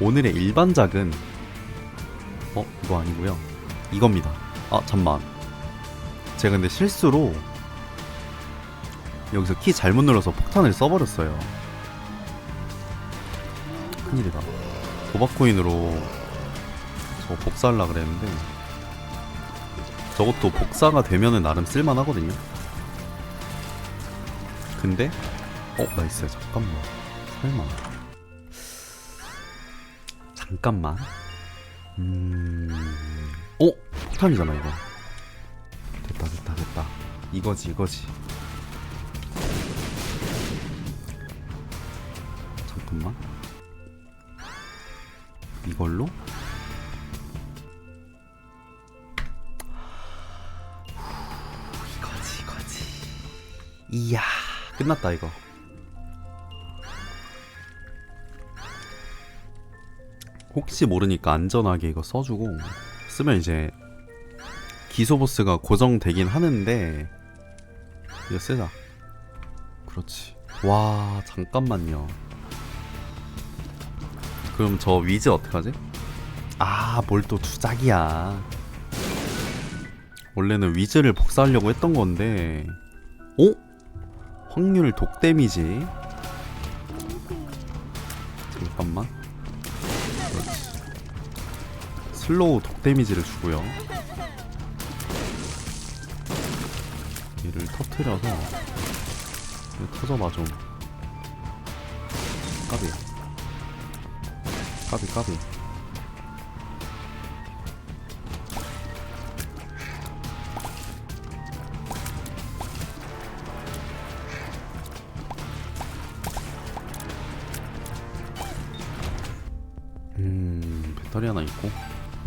오늘의 일반작은 어 이거 아니고요. 이겁니다. 아 잠만. 제가 근데 실수로 여기서 키 잘못 눌러서 폭탄을 써버렸어요. 큰일이다. 도박코인으로 저 복사하려 그랬는데 저것도 복사가 되면은 나름 쓸만하거든요. 근데 어 나이스 잠깐만. 설마 잠깐만. 음... 어? 폭탄이잖아 이거. 됐다 됐다 됐다. 이거지 이거지. 잠깐만. 이걸로? 이거지 이거지. 이야 끝났다 이거 혹시 모르니까 안전하게 이거 써주고 쓰면 이제 기소 보스가 고정되긴 하는데 이거 쓰자. 그렇지. 와 잠깐만요. 그럼 저 위즈 어떡하지? 아 뭘또 두작이야. 원래는 위즈를 복사하려고 했던 건데. 어? 확률 독 데미지? 잠깐만 슬로우 독 데미지를 주고요. 얘를 터트려서 터져봐 좀. 까비. 까비 까비. 음 배터리 하나 있고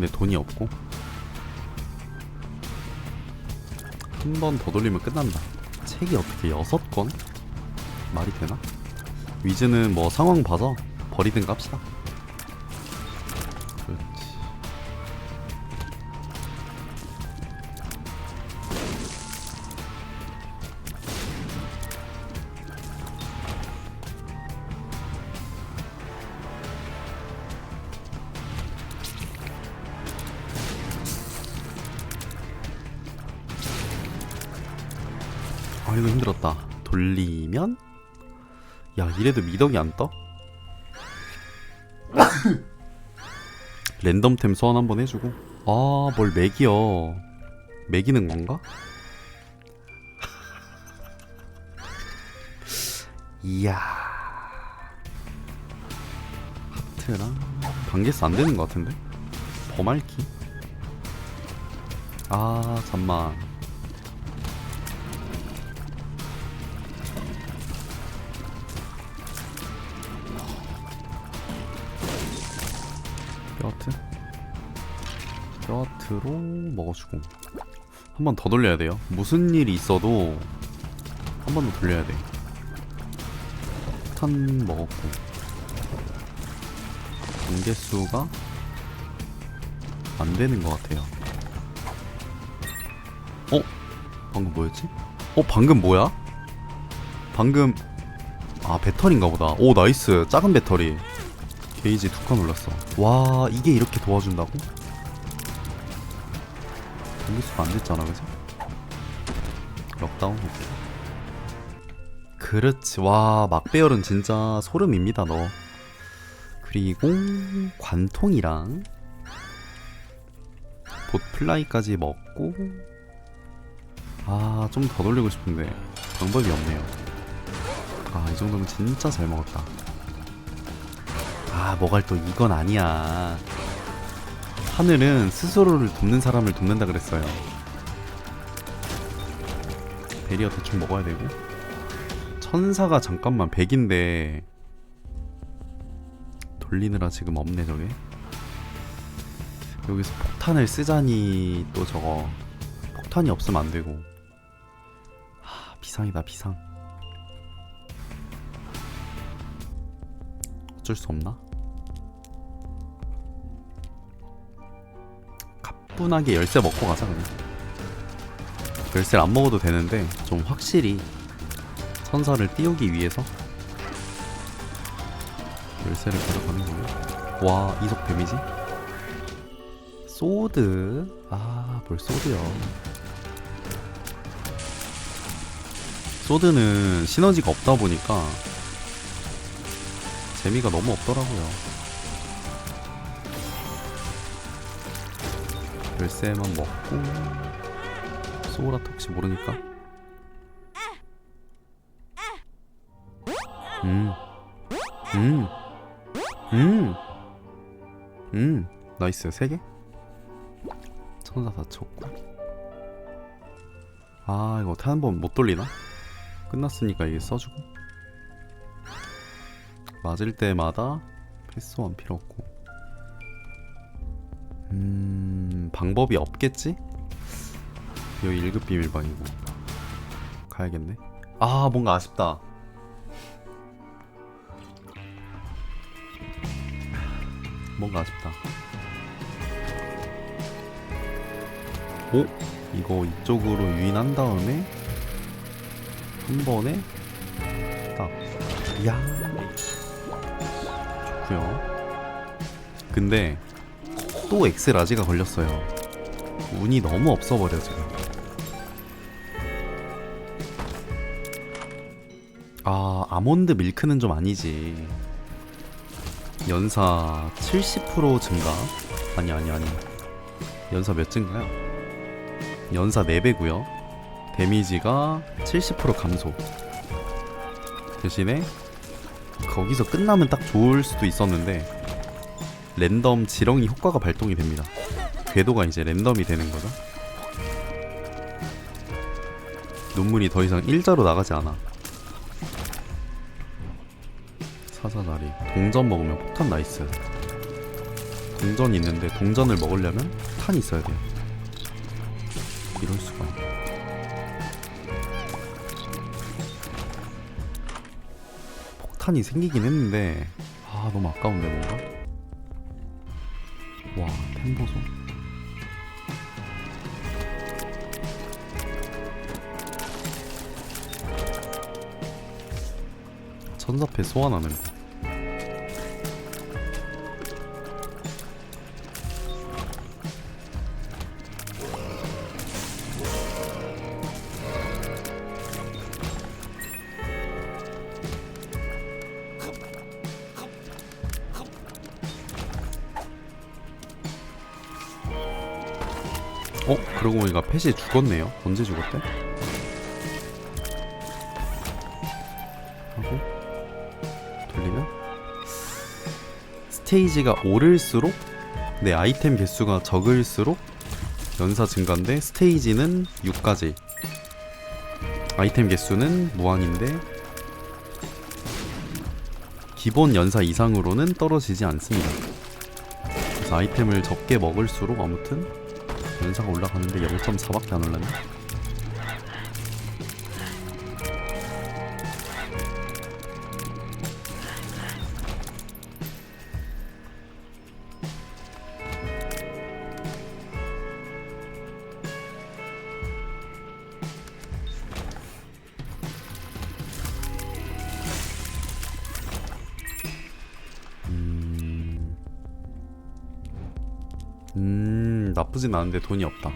근데 돈이 없고 한 번 더 돌리면 끝난다 책이 어떻게 여섯 권? 말이 되나? 위즈는 뭐 상황 봐서 버리든 깝시다 아 이거 힘들었다. 돌리면? 야 이래도 미덕이 안 떠? 랜덤템 소환 한번 해주고. 아 뭘 매기여. 매기는 건가? 이야. 하트랑 반개스 안 되는 것 같은데? 버말키 아 잠만 뼈아트로 먹어주고 한 번 더 돌려야 돼요 무슨 일이 있어도 한 번 더 돌려야 돼탄 먹었고 단계수가 안 되는 것 같아요 어? 방금 뭐였지? 어 방금 뭐야? 방금 아 배터리인가 보다 오 나이스 작은 배터리 게이지 두 칸 올랐어. 와 이게 이렇게 도와준다고? 공기수가 안 됐잖아, 그지? 럭다운 오케이. 그렇지. 와 막배열은 진짜 소름입니다, 너. 그리고 관통이랑 봇 플라이까지 먹고 아 좀 더 돌리고 싶은데 방법이 없네요. 아 이 정도면 진짜 잘 먹었다. 아, 뭐갈 또 이건 아니야. 하늘은 스스로를 돕는 사람을 돕는다 그랬어요. 베리어 대충 먹어야 되고. 천사가 잠깐만 100인데 돌리느라 지금 없네 저게. 여기서 폭탄을 쓰자니 또 저거 폭탄이 없으면 안 되고. 하, 비상이다 비상. 어쩔 수 없나? 가뿐하게 열쇠 먹고 가자 그냥. 열쇠를 안 먹어도 되는데 좀 확실히 선사를 띄우기 위해서 열쇠를 가져가는 거예요. 와 이석 데미지? 소드. 아 뭘 소드요? 소드는 시너지가 없다 보니까 재미가 너무 없더라고요 열쇠만 먹고 소라트 혹시 모르니까 음 음. 음. 음. 나이스. 세 개? 천사 다 쳤고. 아, 이거 어떻게 한번 못 돌리나? 끝났으니까 이게 써주고. 맞을 때마다 패스 원 필요 없고. 음, 방법이 없겠지? 여기 1급 비밀방이고. 가야겠네. 아, 뭔가 아쉽다. 뭔가 아쉽다. 오? 이거 이쪽으로 유인한 다음에 한 번에 딱. 이야. 좋고요. 근데 또 엑스라지가 걸렸어요. 운이 너무 없어버려 지금. 아 아몬드 밀크는 좀 아니지. 연사 70% 증가? 아니 아니 아니 연사 몇 증가요? 연사 4배고요 데미지가 70% 감소 대신에 거기서 끝나면 딱 좋을 수도 있었는데 랜덤 지렁이 효과가 발동이 됩니다. 궤도가 이제 랜덤이 되는 거죠. 눈물이 더 이상 일자로 나가지 않아. 사사다리. 동전 먹으면 폭탄 나이스. 동전이 있는데 동전을 먹으려면 탄이 있어야 돼요. 이럴 수가. 폭탄이 생기긴 했는데 아 너무 아까운데 뭔가 와 템보소. 천사패 소환하는 거 어? 그러고 보니까 펫이 죽었네요. 언제 죽었대? 하고 돌리면? 스테이지가 오를수록? 내 아이템 개수가 적을수록 연사 증가인데 스테이지는 6까지. 아이템 개수는 무한인데 기본 연사 이상으로는 떨어지지 않습니다. 그래서 아이템을 적게 먹을수록 아무튼 연사가 올라가는데 0.4밖에 안 올랐네? 음... 음, 나쁘진 않은데 돈이 없다.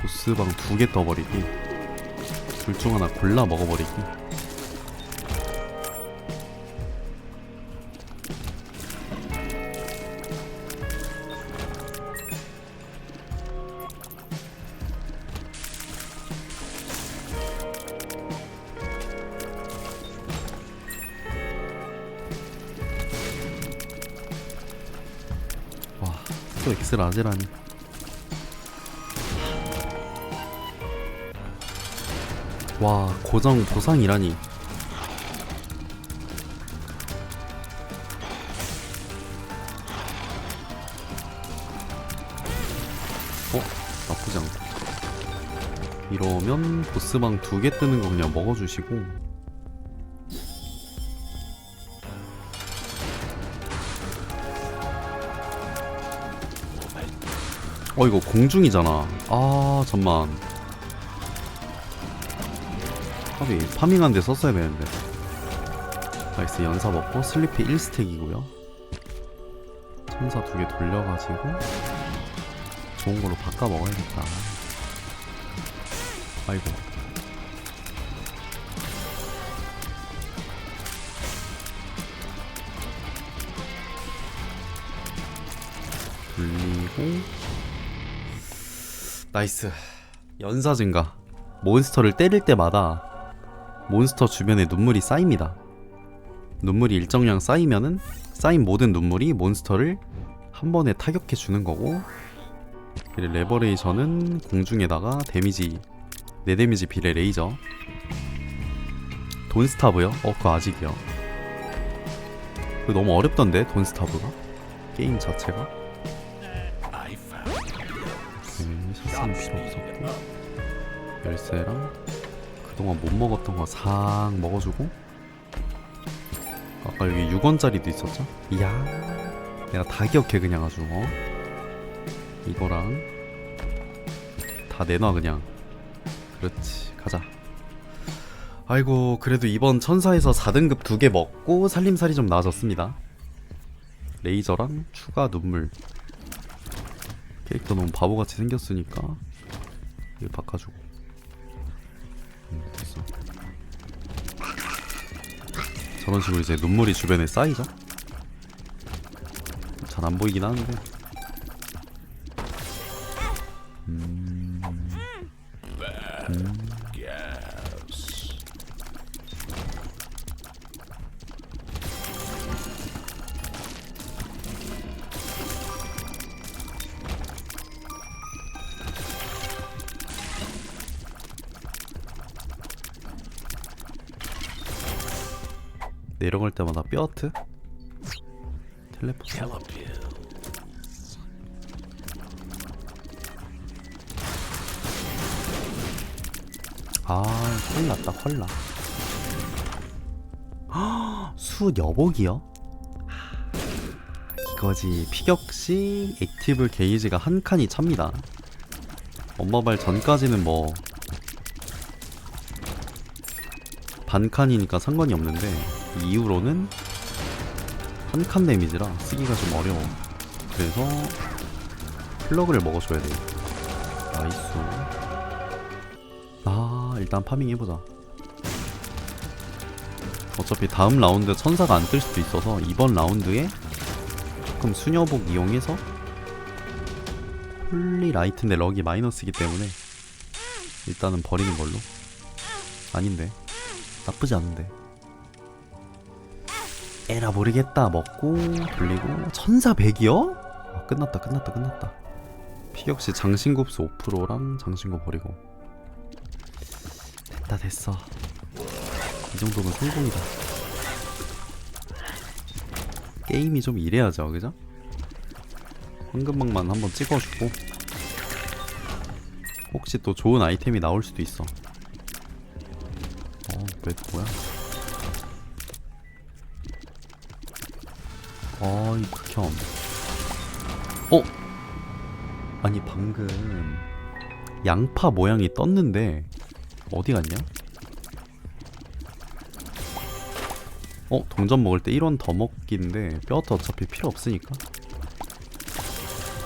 보스방 두 개 떠버리기. 둘 중 하나 골라 먹어버리기. 또 엑스라지라니. 와, 고정 보상이라니. 어? 나쁘지 않고. 이러면 보스방 두 개 뜨는 거 그냥 먹어주시고. 어 이거 공중이잖아 아 잠만 하비 파밍한 데 썼어야 되는데 나이스 연사 먹고 슬리피 1스택이고요 천사 두 개 돌려가지고 좋은 걸로 바꿔 먹어야겠다. 아이고. 나이스. 연사 증가. 몬스터를 때릴 때마다 몬스터 주변에 눈물이 쌓입니다. 눈물이 일정량 쌓이면은 쌓인 모든 눈물이 몬스터를 한 번에 타격해 주는 거고 레버레이션은 공중에다가 데미지 4 데미지 비례 레이저. 돈스타브요? 어 그거 아직이요. 그거 너무 어렵던데 돈스타브가 게임 자체가 음, 샷은 필요 없었고 열쇠랑 그동안 못 먹었던 거 싹 먹어주고 아까 여기 6원짜리도 있었죠? 이야 내가 다 기억해 그냥 아주 어? 이거랑 다 내놔 그냥. 그렇지 가자. 아이고 그래도 이번 천사에서 4등급 두 개 먹고 살림살이 좀 나아졌습니다. 레이저랑 추가 눈물 캐릭터 너무 바보같이 생겼으니까 이걸 바꿔주고. 음, 됐어. 저런 식으로 이제 눈물이 주변에 쌓이죠? 잘 안 보이긴 하는데 뼈트? 텔레포트? 아 헐났다 헐나 수 여복이요? 이거지 피격시 액티브 게이지가 한 칸이 찹니다. 엄마발 전까지는 뭐 반칸이니까 상관이 없는데 이후로는 한 칸 데미지라 쓰기가 좀 어려워. 그래서 플러그를 먹어줘야 돼 나이스. 아 일단 파밍 해보자. 어차피 다음 라운드 천사가 안 뜰 수도 있어서 이번 라운드에 조금 수녀복 이용해서 홀리 라이트인데 럭이 마이너스이기 때문에 일단은 버리는 걸로. 아닌데. 나쁘지 않은데 에라 모르겠다. 먹고 돌리고. 천사 100이요? 아, 끝났다 끝났다 끝났다. 피격시 장신급수 5%랑 장신구 버리고. 됐다 됐어. 이 정도면 성공이다. 게임이 좀 이래야죠 그죠? 황금막만 한번 찍어주고. 혹시 또 좋은 아이템이 나올 수도 있어. 어, 왜 뭐야? 어이 극혐. 어? 아니 방금 양파 모양이 떴는데 어디 갔냐? 어 동전 먹을 때 1원 더 먹기인데 뼈도 어차피 필요 없으니까.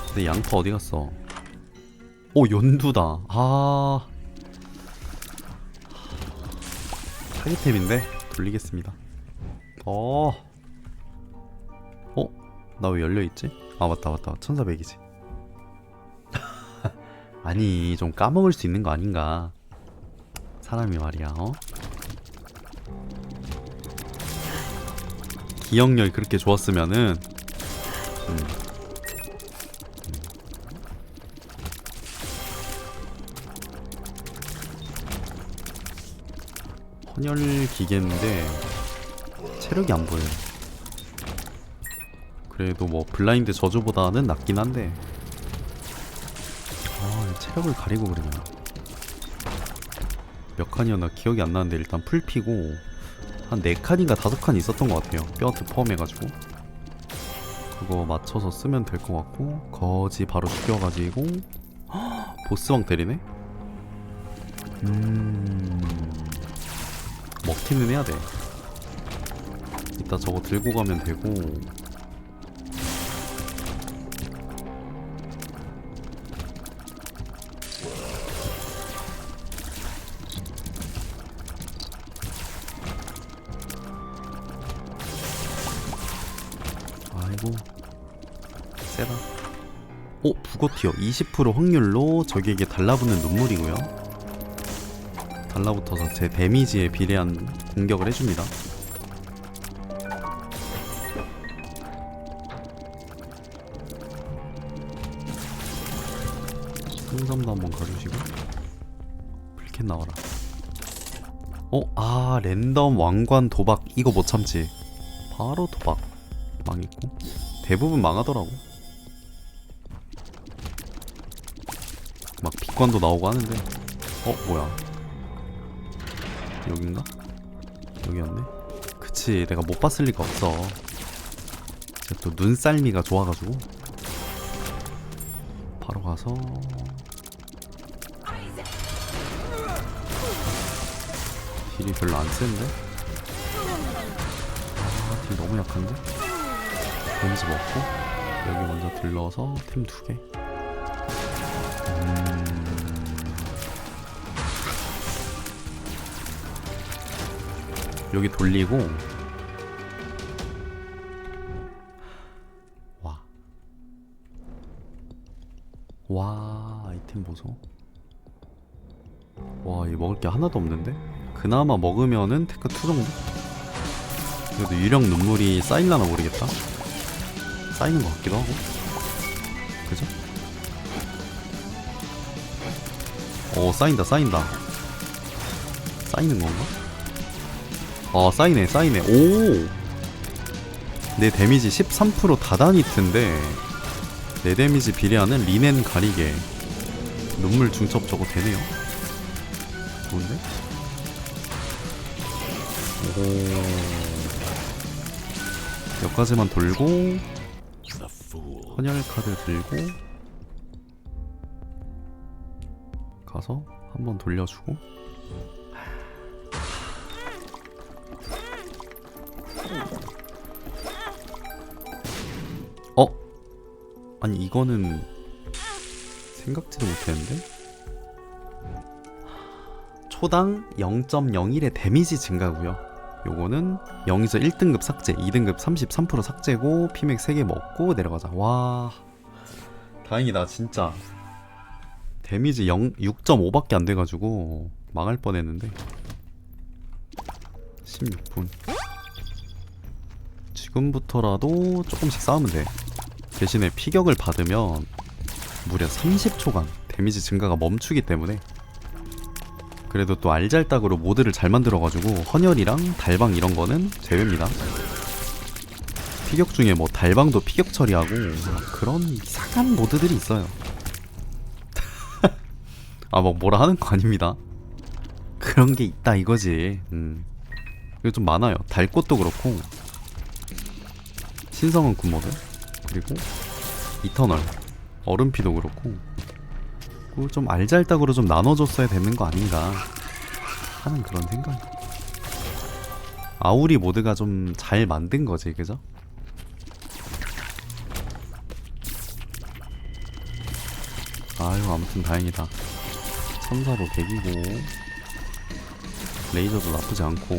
근데 양파 어디 갔어? 오 연두다. 아 사기템인데 돌리겠습니다. 어. 어? 나 왜 열려있지? 아 맞다 맞다 1400이지 아니 좀 까먹을 수 있는 거 아닌가 사람이 말이야 어? 기억력이 그렇게 좋았으면은 음. 헌혈 기계인데 체력이 안 보여요 그래도 뭐 블라인드 저주보다는 낫긴 한데. 아 체력을 가리고 그러냐. 몇 칸이었나 기억이 안 나는데 일단 풀 피고 한 4칸인가 5칸 있었던 것 같아요. 뼈한테 포함해가지고. 그거 맞춰서 쓰면 될 것 같고 거지 바로 죽여가지고 헉, 보스왕 때리네? 음 먹튀는 해야 돼. 이따 저거 들고 가면 되고 오 북어티어 20% 확률로 적에게 달라붙는 눈물이고요. 달라붙어서 제 데미지에 비례한 공격을 해줍니다. 상점도 한번 가주시고 불캔 나와라. 어? 아 랜덤 왕관 도박. 이거 못 참지. 바로 도박. 망했고. 대부분 망하더라고 막 빅관도 나오고 하는데 어 뭐야 여긴가? 여기였네 그치 내가 못 봤을 리가 없어 제가 또 눈썰미가 좋아가지고 바로 가서 딜이 별로 안 센데? 아, 딜 너무 약한데? 데미지 먹고 여기 먼저 들러서 템 두 개. 여기 돌리고 와. 와, 아이템 보소. 와, 이 먹을 게 하나도 없는데? 그나마 먹으면은 테크 2 정도? 그래도 유령 눈물이 쌓일라나 모르겠다. 쌓이는 것 같기도 하고. 그죠? 어, 쌓인다, 쌓인다. 쌓이는 건가? 아, 쌓이네, 쌓이네. 오! 내 데미지 13% 다다니트인데, 내 데미지 비례하는 리넨 가리개. 눈물 중첩 저거 되네요. 좋은데? 오. 여기까지만 돌고 헌혈 카드 들고 가서 한번 돌려주고 아니 이거는 생각지도 못했는데? 초당 0.01의 데미지 증가고요. 요거는 0에서 1등급 삭제, 2등급 33% 삭제고 피맥 3개 먹고 내려가자. 와. 다행이다, 진짜. 데미지 0 6.5밖에 안 돼 가지고 망할 뻔했는데. 16분. 지금부터라도 조금씩 싸우면 돼. 대신에 피격을 받으면 무려 30초간 데미지 증가가 멈추기 때문에 그래도 또 알잘딱으로 모드를 잘 만들어가지고 헌혈이랑 달방 이런 거는 제외입니다. 피격 중에 뭐 달방도 피격 처리하고 막 그런 이상한 모드들이 있어요. 아, 뭐 뭐라 하는 거 아닙니다. 그런 게 있다 이거지. 음. 이거 좀 많아요. 달꽃도 그렇고 신성한 군모드 그리고 이터널 얼음피도 그렇고 좀 알잘딱으로 좀 나눠줬어야 되는 거 아닌가 하는 그런 생각. 아우리 모드가 좀 잘 만든 거지, 그죠? 아유, 아무튼 다행이다. 천사도 100이고, 레이저도 나쁘지 않고,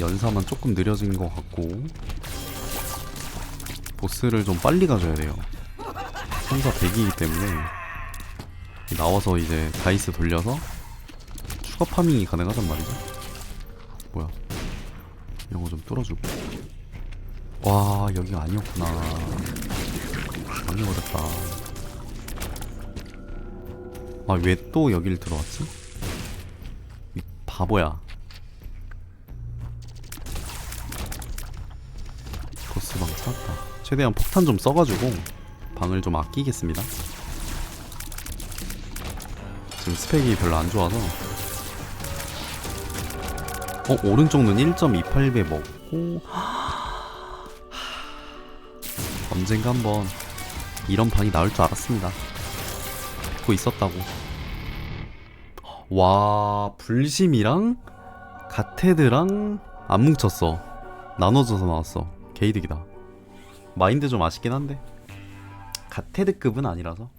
연사만 조금 느려진 것 같고, 보스를 좀 빨리 가져야 돼요. 천사 100이기 때문에, 나와서 이제 다이스 돌려서 추가 파밍이 가능하단 말이죠. 뭐야? 이런 거 좀 뚫어주고. 와 여기가 아니었구나. 망해버렸다. 아 왜 또 여길 들어왔지? 이 바보야. 보스방 찾았다. 최대한 폭탄 좀 써가지고 방을 좀 아끼겠습니다. 지금 스펙이 별로 안 좋아서. 어 오른쪽 눈 1.28배 먹고. 언젠가 한번 이런 방이 나올 줄 알았습니다. 믿고 있었다고. 와 불심이랑 가테드랑 안 뭉쳤어. 나눠져서 나왔어. 게이득이다 마인드 좀 아쉽긴 한데 가테드급은 아니라서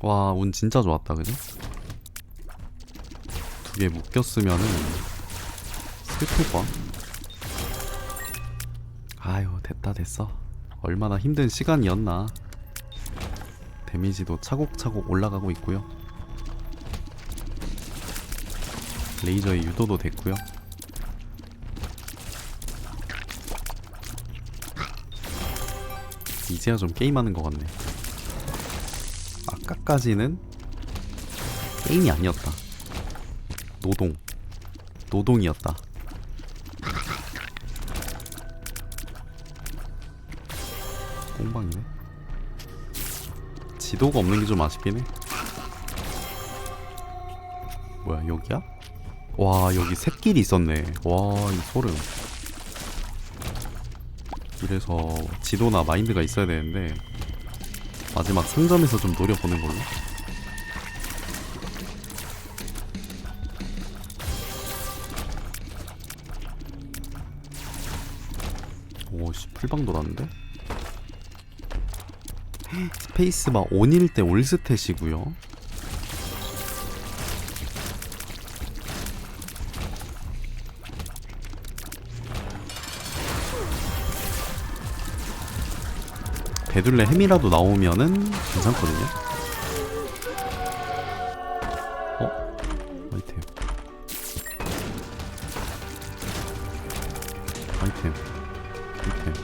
와, 운 진짜 좋았다, 그죠? 두 개 묶였으면은 슬플 뻔. 아유, 됐다, 됐어. 얼마나 힘든 시간이었나 데미지도 차곡차곡 올라가고 있고요 레이저의 유도도 됐고요 이제야 좀 게임하는 것 같네. 아까까지는 게임이 아니었다. 노동. 노동이었다. 꽁방이네. 지도가 없는 게 좀 아쉽긴 해. 뭐야 여기야? 와 여기 샛길이 있었네. 와 이 소름 이래서 지도나 마인드가 있어야 되는데 마지막 상점에서 좀 노려보는 걸로 오씨 풀방 돌았는데? 스페이스바 온일 때 올스탯이고요 베둘레 햄이라도 나오면은 괜찮거든요 어? 아이템 아이템 아이템.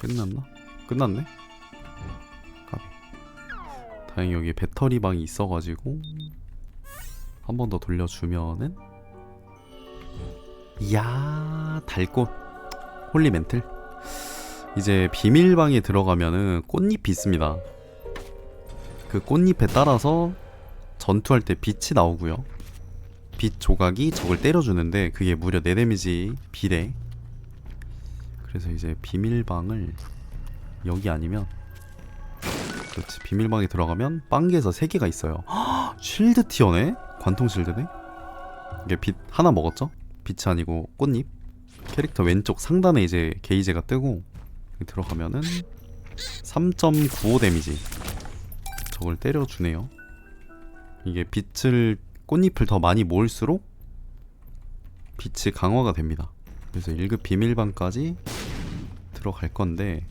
끝났나? 끝났네? 다행히 여기 배터리 방이 있어가지고 한 번 더 돌려주면은 이야 달꽃 홀리 멘틀 이제 비밀방에 들어가면은 꽃잎이 있습니다 그 꽃잎에 따라서 전투할 때 빛이 나오고요 빛 조각이 적을 때려주는데 그게 무려 4 데미지 비례 그래서 이제 비밀방을 여기 아니면 그렇지 비밀방에 들어가면 빵개에서 3개가 있어요 헉, 쉴드 티어네? 관통 쉴드네? 이게 빛 하나 먹었죠? 빛이 아니고 꽃잎 캐릭터 왼쪽 상단에 이제 게이지가 뜨고 들어가면은 3.95 데미지. 저걸 때려주네요. 이게 빛을 꽃잎을 더 많이 모을수록 빛이 강화가 됩니다. 그래서 1급 비밀방까지 들어갈 건데.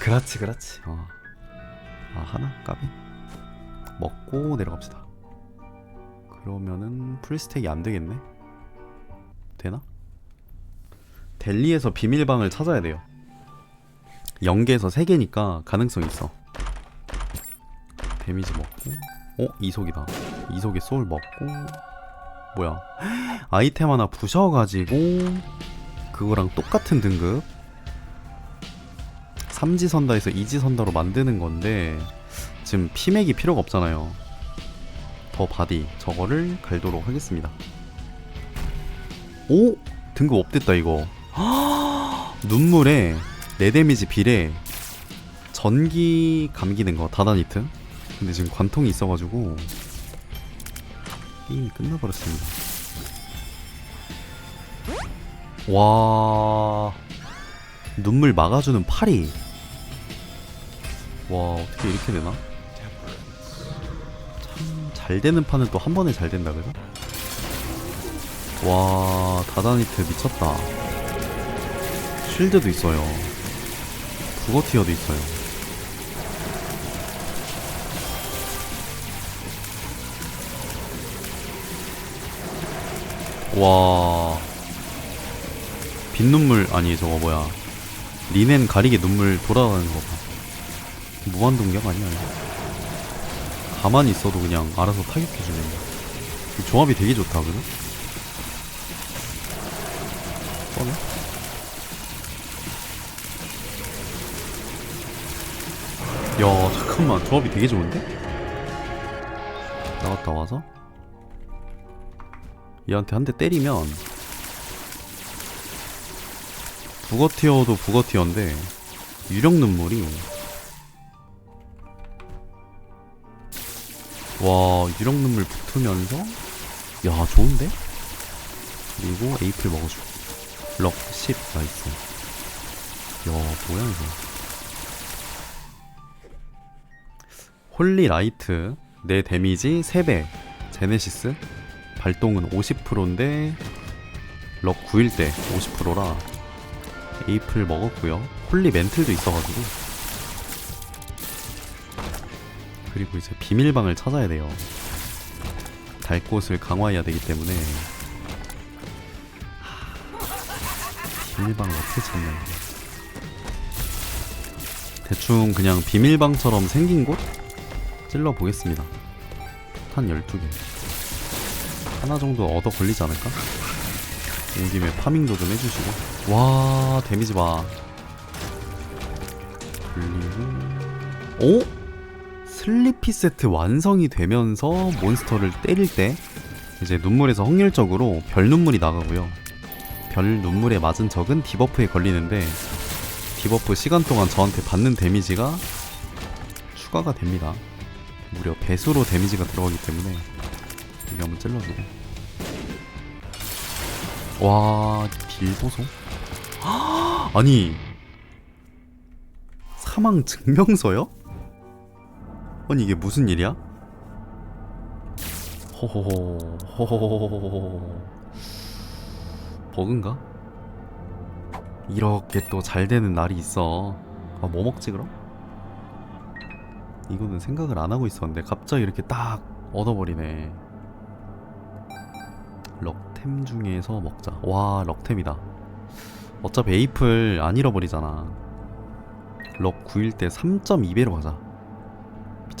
그렇지 그렇지. 어. 아 하나 까비. 먹고 내려갑시다 그러면은 풀스택이 안 되겠네? 되나? 델리에서 비밀방을 찾아야 돼요. 0개에서 3개니까 가능성 있어. 데미지 먹고 어? 이속이다. 이속에 소울 먹고 뭐야? 아이템 하나 부셔가지고 그거랑 똑같은 등급? 삼지선다에서 이지선다로 만드는 건데 지금 피맥이 필요가 없잖아요 더 바디 저거를 갈도록 하겠습니다. 오! 등급 업됐다 이거. 눈물에 4 데미지 비례 전기 감기는 거 다다니트? 근데 지금 관통이 있어가지고 게임이 끝나버렸습니다. 와. 눈물 막아주는 팔이 와 어떻게 이렇게 되나? 참잘 되는 판은 또 한 번에 잘 된다 그죠? 와 다다니트 미쳤다. 쉴드도 있어요. 북어 티어도 있어요. 와. 빈눈물 아니 저거 뭐야. 리넨 가리개 눈물 돌아가는 거봐. 무한동력 아니야 이거 가만히 있어도 그냥 알아서 타격해주네 이 조합이 되게 좋다 그죠? 뻔해? 야 잠깐만 조합이 되게 좋은데? 나갔다 와서 얘한테 한 대 때리면 북어티어도 북어티어인데 유령 눈물이 와 유령 눈물 붙으면서? 야 좋은데? 그리고 에이플 먹어주고 럭10 나이스. 야 뭐야 이거? 홀리 라이트. 내 데미지 3배. 제네시스. 발동은 50%인데 럭 9일 때 50%라. 에이플 먹었고요. 홀리 멘틀도 있어가지고 그리고 이제 비밀방을 찾아야 돼요. 달꽃을 강화해야 되기 때문에. 하, 비밀방을 어떻게 찾나 대충 그냥 비밀방처럼 생긴 곳? 찔러 보겠습니다. 한 12개. 하나 정도 얻어 걸리지 않을까? 온 김에 파밍도 좀 해주시고. 와 데미지 봐. 그리고. 오? 슬리피 세트 완성이 되면서 몬스터를 때릴 때 이제 눈물에서 확률적으로 별 눈물이 나가고요 별 눈물에 맞은 적은 디버프에 걸리는데 디버프 시간 동안 저한테 받는 데미지가 추가가 됩니다 무려 배수로 데미지가 들어가기 때문에 여기 한번 찔러주고 와 딜 보소? 아니 사망 증명서요? 아니 이게 무슨 일이야? 호호호 호호호호호호 버그인가? 이렇게 또 잘 되는 날이 있어. 아 뭐 먹지 그럼? 이거는 생각을 안 하고 있었는데 갑자기 이렇게 딱 얻어버리네. 럭템 중에서 먹자. 와 럭템이다. 어차피 에이플 안 잃어버리잖아. 럭 9일 때 3.2배로 가자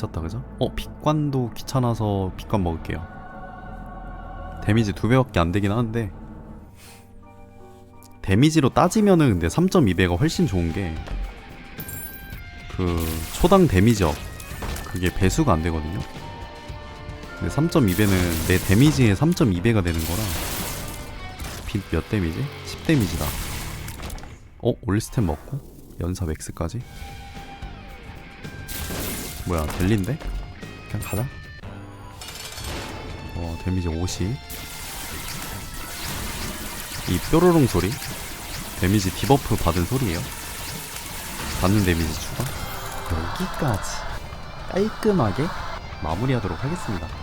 미쳤다 그죠? 어 빅관도 귀찮아서 빅관 먹을게요 데미지 2배밖에 안 되긴 하는데 데미지로 따지면은 근데 3.2배가 훨씬 좋은 게 그 초당 데미지업 그게 배수가 안 되거든요. 근데 3.2배는 내 데미지의 3.2배가 되는 거라 빛 몇 데미지? 10 데미지다. 어? 올스템 먹고 연사 맥스까지? 뭐야 델린데? 그냥 가자. 어 데미지 50. 이 뾰로롱 소리 데미지 디버프 받은 소리예요. 받는 데미지 추가. 여기까지 깔끔하게 마무리하도록 하겠습니다.